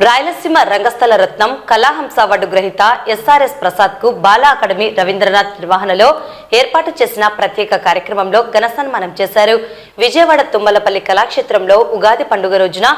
రాయలసీమ రంగస్థల రత్నం కళాహంస అవార్డు గ్రహీత ఎస్ఆర్ఎస్ ప్రసాద్కు బాలా అకాడమీ రవీంద్రనాథ్ నిర్వహణలో ఏర్పాటు చేసిన ప్రత్యేక కార్యక్రమంలో ఘన సన్మానం చేశారు. విజయవాడ తుమ్మలపల్లి కళాక్షేత్రంలో ఉగాది పండుగ రోజున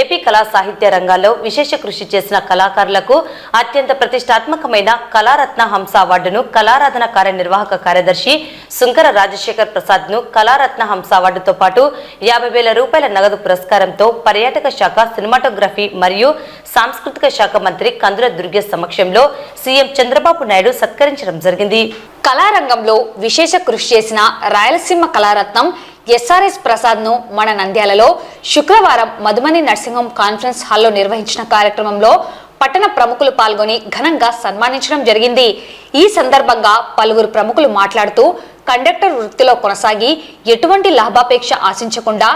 ఏపీ కళా సాహిత్య రంగాల్లో విశేష కృషి చేసిన కళాకారులకు అత్యంత ప్రతిష్టాత్మకమైన కళారత్న హంస అవార్డును కళారాధన కార్యనిర్వాహక కార్యదర్శి సుంకర రాజశేఖర్ ప్రసాద్ను కళారత్న హంస అవార్డుతో పాటు యాభై వేల రూపాయల నగదు పురస్కారంతో పర్యాటక శాఖ సినిమాటోగ్రఫీ మరియు సాంస్కృతిక శాఖ మంత్రి కందుల దుర్గే సమక్షంలో సీఎం చంద్రబాబు నాయుడు సత్కరించడం జరిగింది. కళారంగంలో విశేష కృషి చేసిన రాయలసీమ కళారత్నం ఎస్ఆర్ఎస్ ప్రసాద్ను మన నంద్యాలలో శుక్రవారం మధుమని నర్సింహం కాన్ఫరెన్స్ హాల్లో నిర్వహించిన కార్యక్రమంలో పట్టణ ప్రముఖులు పాల్గొని ఘనంగా సన్మానించడం జరిగింది. ఈ సందర్భంగా పలువురు ప్రముఖులు మాట్లాడుతూ కండక్టర్ వృత్తిలో కొనసాగి ఎటువంటి లాభాపేక్ష ఆశించకుండా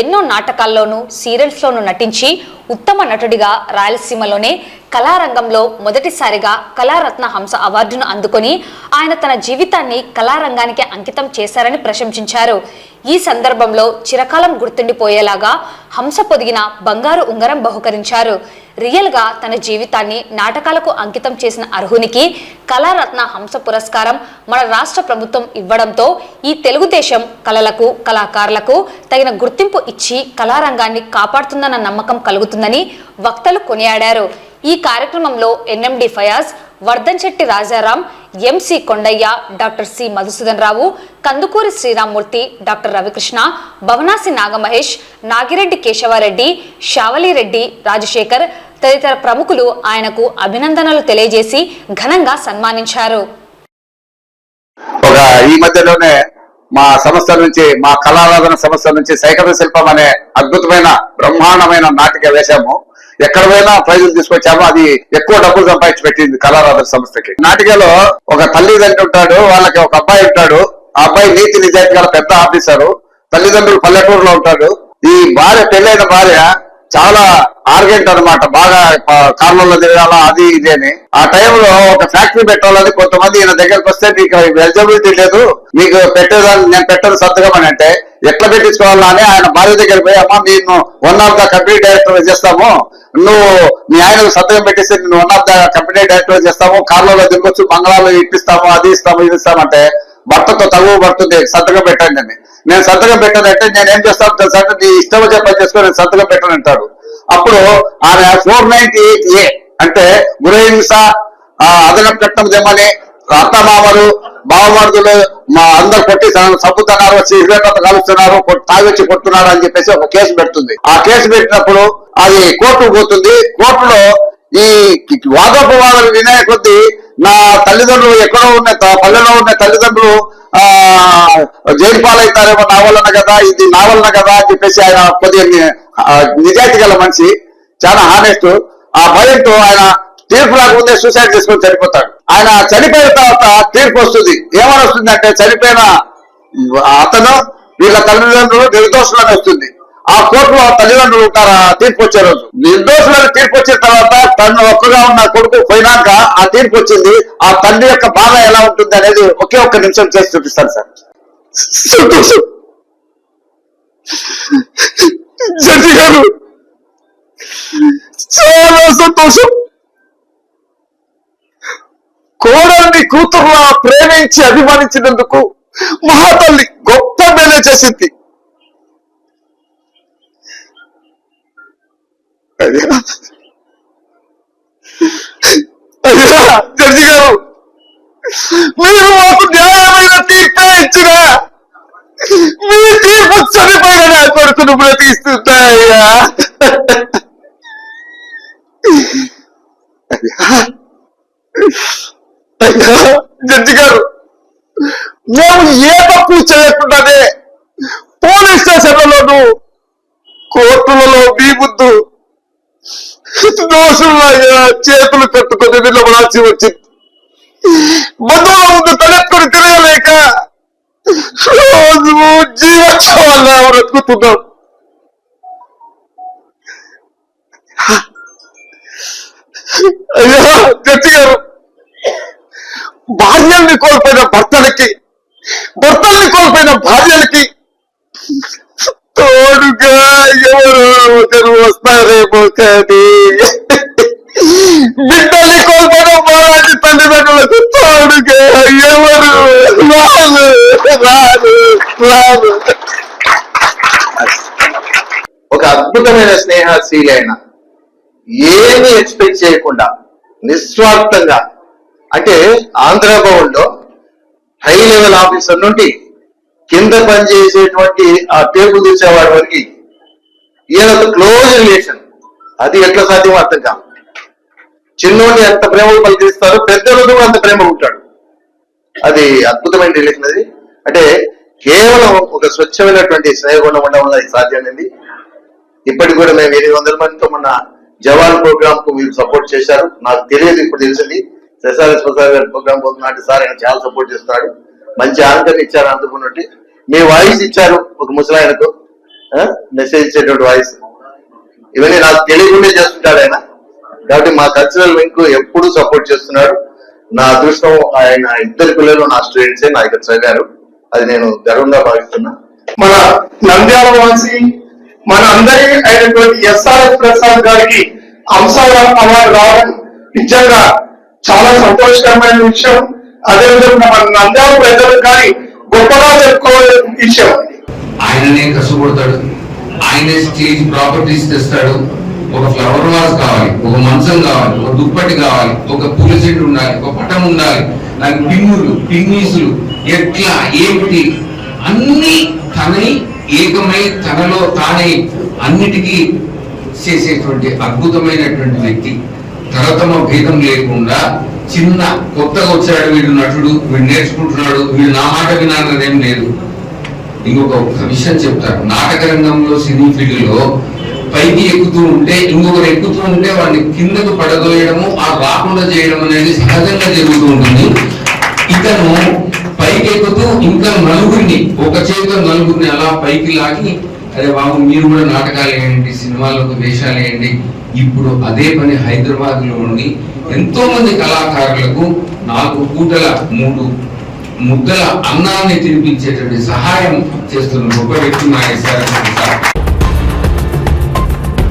ఎన్నో నాటకాల్లోనూ సీరియల్స్లోనూ నటించి ఉత్తమ నటుడిగా రాయలసీమలోనే కళారంగంలో మొదటిసారిగా కళారత్న హంస అవార్డును అందుకొని ఆయన తన జీవితాన్ని కళారంగానికి అంకితం చేశారని ప్రశంసించారు. ఈ సందర్భంలో చిరకాలం గుర్తుండిపోయేలాగా హంస పొదిగిన బంగారు ఉంగరం బహుకరించారు. రియల్గా తన జీవితాన్ని నాటకాలకు అంకితం చేసిన అర్హునికి కళారత్న హంస పురస్కారం మన రాష్ట్ర ప్రభుత్వం ఇవ్వడంతో ఈ తెలుగుదేశం కళలకు కళాకారులకు తగిన గుర్తింపు ఇచ్చి కళారంగాన్ని కాపాడుతుందన్న నమ్మకం కలుగుతుందని వక్తలు కొనియాడారు. ఈ కార్యక్రమంలో NMD Fayaz Vardhanshetty Rajaram MC Kondaiah doctor C Madhusudan Rao Kandukuri Sriramamurthy doctor Ravikrishna Bhavanasi Nagamahesh Nagireddy Kesavareddy Savalireddy Rajasekhar తదితర ప్రముఖులు ఆయనకు అభినందనలు తెలియజేసి ఘనంగా సన్మానించారు. ఒక ఈ మధ్యలోనే మా సంస్థ నుంచి మా కళారాధన సంస్థ నుంచి సైకత శిల్పం అనే అద్భుతమైన బ్రహ్మాండమైన నాటిక వేశాము. ఎక్కడ పోయినా ప్రైజులు తీసుకొచ్చాము. అది ఎక్కువ డబ్బులు సంపాదించి పెట్టింది కళారాధన సంస్థకి. నాటికలో ఒక తల్లిదండ్రి ఉంటాడు వాళ్ళకి ఒక అబ్బాయి ఉంటాడు. ఆ అబ్బాయి నీతి నిజాయితీ గల పెద్ద ఆఫీసరు. తల్లిదండ్రులు పల్లెటూరులో ఉంటాడు. ఈ భార్య పెళ్ళైన భార్య చాలా ఆర్గెంట్ అన్నమాట. బాగా కార్లలో తిరగాల అది ఇది అని. ఆ టైంలో ఒక ఫ్యాక్టరీ పెట్టాలని కొంతమంది ఈయన దగ్గరకు వస్తే మీకు ఎలిజిబిలిటీ లేదు మీకు పెట్టేదాన్ని నేను పెట్టను సంతకం అని అంటే ఎట్లా పెట్టించుకోవాలా అని ఆయన భార్య దగ్గర పోయి అమ్మ నేను one of the company director చేస్తాము. నువ్వు మీ ఆయన సంతకం పెట్టేసి నేను one of the company director చేస్తాము. కార్లలో దిగొచ్చు బంగ్లాలో ఇప్పిస్తాము అది ఇస్తాము ఇది ఇస్తామంటే భర్తతో తగువ పడుతుంది సంతకం పెట్టండి అని. నేను సంతకం పెట్టానంటే నేను ఏం చేస్తాను తెలుసా? నీ ఇష్టం వచ్చే పని చేసుకో నేను సంతకం పెట్టను అప్పుడు ఆమె ఫోర్ నైన్టీ ఎయిట్ ఏ అంటే గురహింస ఆ, అదనపు చట్టం తెమ్మని అత్తమామలు బావమరుదులు మా అందరు కొట్టి చంపుతున్నారు సిగరెట్ కలుస్తున్నారు తాగొచ్చి కొట్టున్నారు అని చెప్పేసి ఒక కేసు పెడుతుంది. ఆ కేసు పెట్టినప్పుడు అది కోర్టుకు పోతుంది. కోర్టులో ఈ వాదోపవాదాలు వినే కొద్దీ నా తల్లిదండ్రులు ఎక్కడో ఉన్న త- పల్లెలో ఉన్న తల్లిదండ్రులు జైలు పాలవుతారేమో నా వలన కదా ఇది నా వలన కదా అని చెప్పేసి ఆయన కొద్దిగా నిజాయితీ గల మనిషి చాలా హానెస్ట్ ఆ భయంతో ఆయన తీర్పు రాకముందే సూసైడ్ చేసుకొని చనిపోతాడు. ఆయన చనిపోయిన తర్వాత తీర్పు వస్తుంది. ఏమని వస్తుంది అంటే చనిపోయిన అతను వీళ్ళ తల్లిదండ్రులు నిర్దోషులని వస్తుంది. ఆ కోర్టులో తల్లిదండ్రులు ఉంటారు? తీర్పు వచ్చే రోజు. నిర్దోషులని తీర్పు వచ్చిన తర్వాత తను ఒక్కగా ఉన్న కొడుకు పోయినాక ఆ తీర్పు వచ్చింది. ఆ తండ్రి యొక్క బాధ ఎలా ఉంటుంది అనేది ఒకే ఒక్క నిమిషం చేసి చూపిస్తాను సార్. సంతోషం జడ్జి గారు. చాలా సంతోషం. కోడల్ని కూతురులా ప్రేమించి అభిమానించినందుకు మహాతల్లి గొప్ప మేలే చేసింది. అయ్యా జడ్జి గారు మీరు మాకు న్యాయమైన తీర్పే ఇచ్చిన మీ తీర్పు చనిపోయిన నా కొడుకును బ్రతికిస్తుందా అయ్యా జడ్జి గారు మేము ఏ తప్పు చేయకుండానే పోలీస్ స్టేషన్లలోను కోర్టులలో మీ ముందు దోషులాగా చేతులు కట్టుకొని నిలబడాల్సి వచ్చింది. బంధువుల ముందు తలెత్తుకొని తెలియలేక రోజు జీవోత్సవాల్లో బ్రతుకుతున్నాం. అయ్యా జడ్జి గారు భార్యల్ని కోల్పోయిన భర్తలకి భర్తల్ని కోల్పోయిన భార్యలకి తోడుగా ఎవరు ఒకరు వస్తారేమో కానీ పెట్టి బిడ్డల్ని కోల్పోయిన పోరాటి తల్లిదండ్రులకు తోడుగా ఎవరు? రాదు రాదు రాదు. ఒక అద్భుతమైన స్నేహశీలి అయిన ఏమి ఎక్స్పెక్ట్ చేయకుండా నిస్వార్థంగా అంటే ఆంధ్ర భవన్లో హై లెవెల్ ఆఫీసర్ నుండి కింద పనిచేసేటువంటి ఆ టేబుల్ తీసేవాడి వరకు ఈయనకు క్లోజ్ రిలేషన్ అది ఎట్లా సాధ్యం అర్థం కాదు. చిన్నోడిని ఎంత ప్రేమ పలికిస్తారో పెద్దోడు అంత ప్రేమ ఉంటాడు. అది అద్భుతమైన రిలేషన్ అది. అంటే కేవలం ఒక స్వచ్ఛమైనటువంటి స్నేహగుణం ఉండడం వల్ల ఇది సాధ్యమైంది. ఇప్పటికి కూడా మేము ఎనిమిది వందల మందితో మొన్న జవాన్ ప్రోగ్రామ్కు మీరు సపోర్ట్ చేశారు. నాకు తెలియదు ఇప్పుడు తెలిసింది. ఎస్ఆర్ఎస్ ప్రసాద్ గారి ప్రోగ్రామ్ పోతున్నట్టు సార్ ఆయన చాలా సపోర్ట్ చేస్తున్నాడు. మంచి ఆంకర్ ఇచ్చారు అందుకున్నట్టు. మీ వాయిస్ ఇచ్చారు ఒక ముసలాయనకు. మెసేజ్ ఇచ్చేటువంటి వాయిస్ ఇవన్నీ నాకు తెలియకుండా చేస్తుంటాడు ఆయన. కాబట్టి మా కల్చరల్ వింగ్ ఎప్పుడు సపోర్ట్ చేస్తున్నాడు. నా అదృష్టం ఆయన ఇద్దరు పిల్లలు నా స్టూడెంట్సే నా ఇక్కడ చదివారు అది నేను గర్వంగా భావిస్తున్నా. మన నంద్యాల వాసి మన అందరి అయినటువంటి ఎస్ఆర్ఎస్ ప్రసాద్ గారికి అంశాల అవార్డు రావడం నిజంగా చాలా సంతోషకరమైన విషయం. అదేవిధంగా మన నంద్యాల ప్రజలకు కానీ గొప్పగా చెప్పుకోవాల్సిన విషయం. ఆయననే కష్టపడతాడు. ఆయనే స్టేజ్ ప్రాపర్టీస్ తెస్తాడు. ఒక ఫ్లవర్ వాజ్ కావాలి ఒక మంచం కావాలి ఒక దుప్పటి కావాలి ఒక పూల చెట్టు ఉండాలి ఒక పటం ఉండాలి. దానికి పిన్నులు పిన్నీసులు ఎట్లా ఏమిటి అన్ని తనై ఏకమై తనలో తానే అన్నిటికీ చేసేటువంటి అద్భుతమైనటువంటి వ్యక్తి. తరతమ భేదం లేకుండా చిన్న కొత్తగా వచ్చాడు వీడు నటుడు వీడు నేర్చుకుంటున్నాడు వీడు నా మాట వినాలనేం లేదు. ఇంకొక ఒక విషయం చెప్తారు నాటక రంగంలో సినీ ఫీల్డ్లో పైకి ఎక్కుతూ ఉంటే ఇంకొకరు ఎక్కుతూ ఉంటే వాడిని కిందకు పడదోయడము ఆ రాకుండా చేయడం అనేది సహజంగా జరుగుతూ ఉంటుంది. ఇతను పైకి ఎక్కుతూ ఇంకా నలుగురిని ఒక చేతితో నలుగురిని అలా పైకి లాగి అరే బాబు మీరు కూడా నాటకాలు వేయండి సినిమాలకు వేషాలు వేయండి. ఇప్పుడు అదే పని హైదరాబాద్లో ఉండి ఎంతో మంది కళాకారులకు నాలుగు పూటల మూడు ముద్దల అన్నాన్ని తినిపించేటువంటి సహాయం చేస్తున్న గొప్ప వ్యక్తి మా ఎస్ఆర్